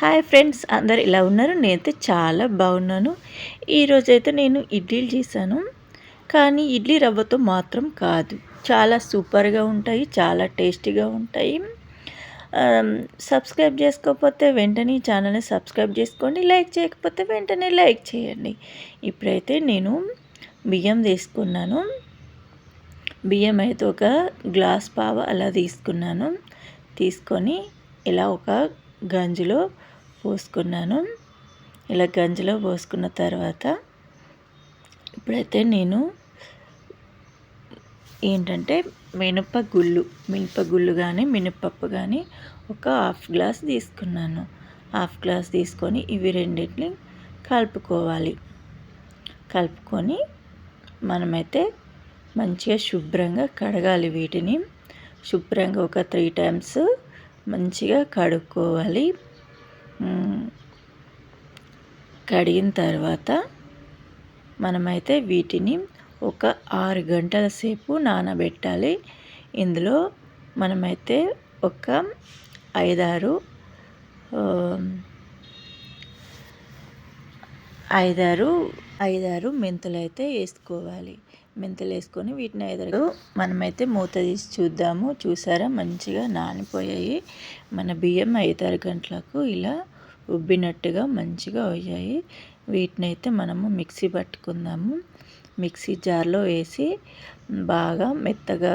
Hi friends అందరు ఇలా ఉన్నారు? నేనైతే చాలా బాగున్నాను. ఈరోజైతే నేను ఇడ్లీలు చేశాను. కానీ ఇడ్లీ రవ్వతో మాత్రం కాదు. చాలా సూపర్గా ఉంటాయి చాలా టేస్టీగా ఉంటాయి. సబ్స్క్రైబ్ చేసుకోకపోతే వెంటనే ఛానల్ని సబ్స్క్రైబ్ చేసుకోండి లైక్ చేయకపోతే వెంటనే లైక్ చేయండి. ఇప్పుడైతే నేను బియ్యం తీసుకున్నాను బియ్యం అయితే ఒక గ్లాస్ పావ అలా తీసుకున్నాను. తీసుకొని ఇలా ఒక గంజిలో పోసుకున్నాను. ఇలా గంజిలో పోసుకున్న తర్వాత ఇప్పుడైతే నేను ఏంటంటే మినప గుళ్ళు మినప గుళ్ళు కానీ మినపప్పు కానీ ఒక హాఫ్ గ్లాస్ తీసుకున్నాను. హాఫ్ గ్లాస్ తీసుకొని ఇవి రెండింటిని కలుపుకోవాలి. కలుపుకొని మనమైతే మంచిగా శుభ్రంగా కడగాలి వీటిని. శుభ్రంగా ఒక త్రీ టైమ్స్ మంచిగా కడుక్కోవాలి. కడిగిన తర్వాత మనమైతే వీటిని ఒక ఆరు గంటల సేపు నానబెట్టాలి. ఇందులో మనమైతే ఒక ఐదారు ఐదారు ఐదారు మెంతులు అయితే వేసుకోవాలి. మెంతులు వేసుకొని వీటిని ఐదారు మనమైతే మూత తీసి చూద్దాము. చూసారా? మంచిగా నానిపోయాయి. మన బియ్యం ఐదారు గంటలకు ఇలా ఉబ్బినట్టుగా మంచిగా అయ్యాయి. వీటిని అయితే మనము మిక్సీ పట్టుకుందాము. మిక్సీ జార్లో వేసి బాగా మెత్తగా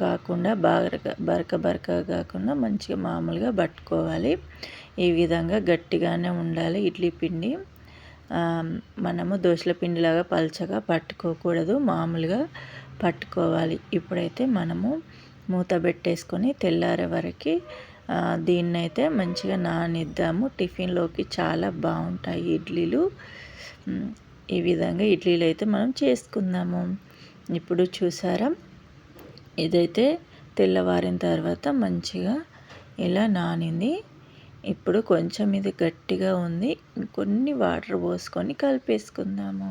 కాకుండా బాగా బరక బరక కాకుండా మంచిగా మామూలుగా పట్టుకోవాలి. ఈ విధంగా గట్టిగానే ఉండాలి ఇడ్లీ పిండి. మనము దోశల పిండిలాగా పల్చగా పట్టుకోకూడదు. మామూలుగా పట్టుకోవాలి. ఇప్పుడైతే మనము మూత పెట్టేసుకొని తెల్లారే వరకు దీన్నైతే మంచిగా నానిద్దాము. టిఫిన్లోకి చాలా బాగుంటాయి ఇడ్లీలు. ఈ విధంగా ఇడ్లీలు అయితే మనం చేసుకుందాము. ఇప్పుడు చూసారా? ఇదైతే తెల్లవారిన తర్వాత మంచిగా ఇలా నానింది. ఇప్పుడు కొంచెం ఇది గట్టిగా ఉంది. కొన్ని వాటర్ పోసుకొని కలిపేసుకుందాము.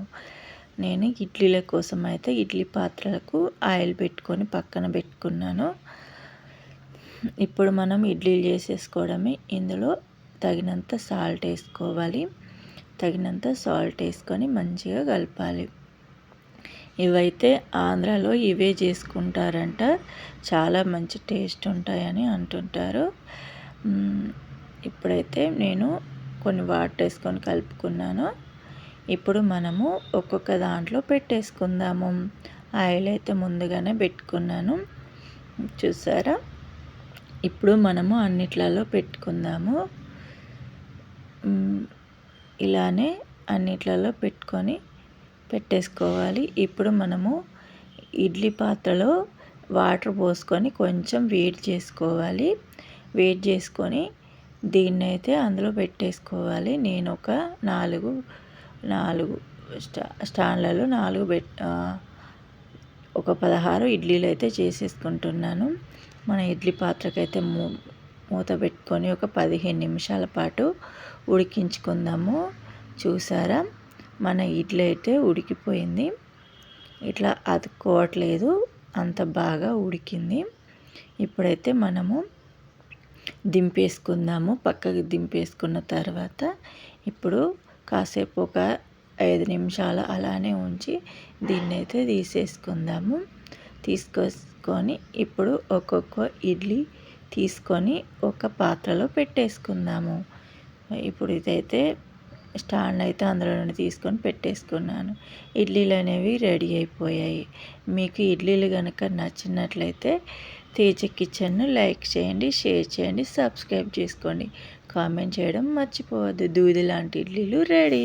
నేను ఇడ్లీల కోసం అయితే ఇడ్లీ పాత్రలకు ఆయిల్ పెట్టుకొని పక్కన పెట్టుకున్నాను. ఇప్పుడు మనం ఇడ్లీలు చేసేసుకోవడమే. ఇందులో తగినంత సాల్ట్ వేసుకోవాలి. తగినంత సాల్ట్ వేసుకొని మంచిగా కలపాలి. ఇవైతే ఆంధ్రాలో ఇవే చేసుకుంటారంట. చాలా మంచి టేస్ట్ ఉంటాయని అంటుంటారు. ఇప్పుడైతే నేను కొన్ని వాటర్ వేసుకొని కలుపుకున్నాను. ఇప్పుడు మనము ఒక్కొక్క దాంట్లో పెట్టేసుకుందాము. ఆయిల్ అయితే ముందుగానే పెట్టుకున్నాను. చూసారా? ఇప్పుడు మనము అన్నిట్లలో పెట్టుకుందాము. ఇలానే అన్నిట్లలో పెట్టుకొని పెట్టేసుకోవాలి. ఇప్పుడు మనము ఇడ్లీ పాత్రలో వాటర్ పోసుకొని కొంచెం వేడి చేసుకోవాలి. వేడి చేసుకొని దీన్ని అయితే అందులో పెట్టేసుకోవాలి. నేను ఒక నాలుగు నాలుగు స్టా స్టాండ్లలో నాలుగు పెట్ ఒక పదహారు ఇడ్లీలు అయితే చేసేసుకుంటున్నాను. మన ఇడ్లీ పాత్రకైతే మూ మూత పెట్టుకొని ఒక పదిహేను నిమిషాల పాటు ఉడికించుకుందాము. చూసారా? మన ఇడ్లీ అయితే ఉడికిపోయింది. ఇట్లా అతుక్కోవట్లేదు. అంత బాగా ఉడికింది. ఇప్పుడైతే మనము దింపేసుకుందాము. పక్కకి దింపేసుకున్న తర్వాత ఇప్పుడు కాసేపు ఒక ఐదు నిమిషాలు అలానే ఉంచి దీన్నైతే తీసేసుకుందాము. తీసుకొసుకొని ఇప్పుడు ఒక్కొక్క ఇడ్లీ తీసుకొని ఒక పాత్రలో పెట్టేసుకుందాము. ఇప్పుడు ఇదైతే స్టాండ్ అయితే అందులో నుండి తీసుకొని పెట్టేసుకున్నాను. ఇడ్లీలు అనేవి రెడీ అయిపోయాయి. మీకు ఇడ్లీలు కనుక నచ్చినట్లయితే తేజ కిచెన్ను లైక్ చేయండి షేర్ చేయండి సబ్స్క్రైబ్ చేసుకోండి. కామెంట్ చేయడం మర్చిపోవద్దు. దూది లాంటి ఇడ్లీలు రెడీ.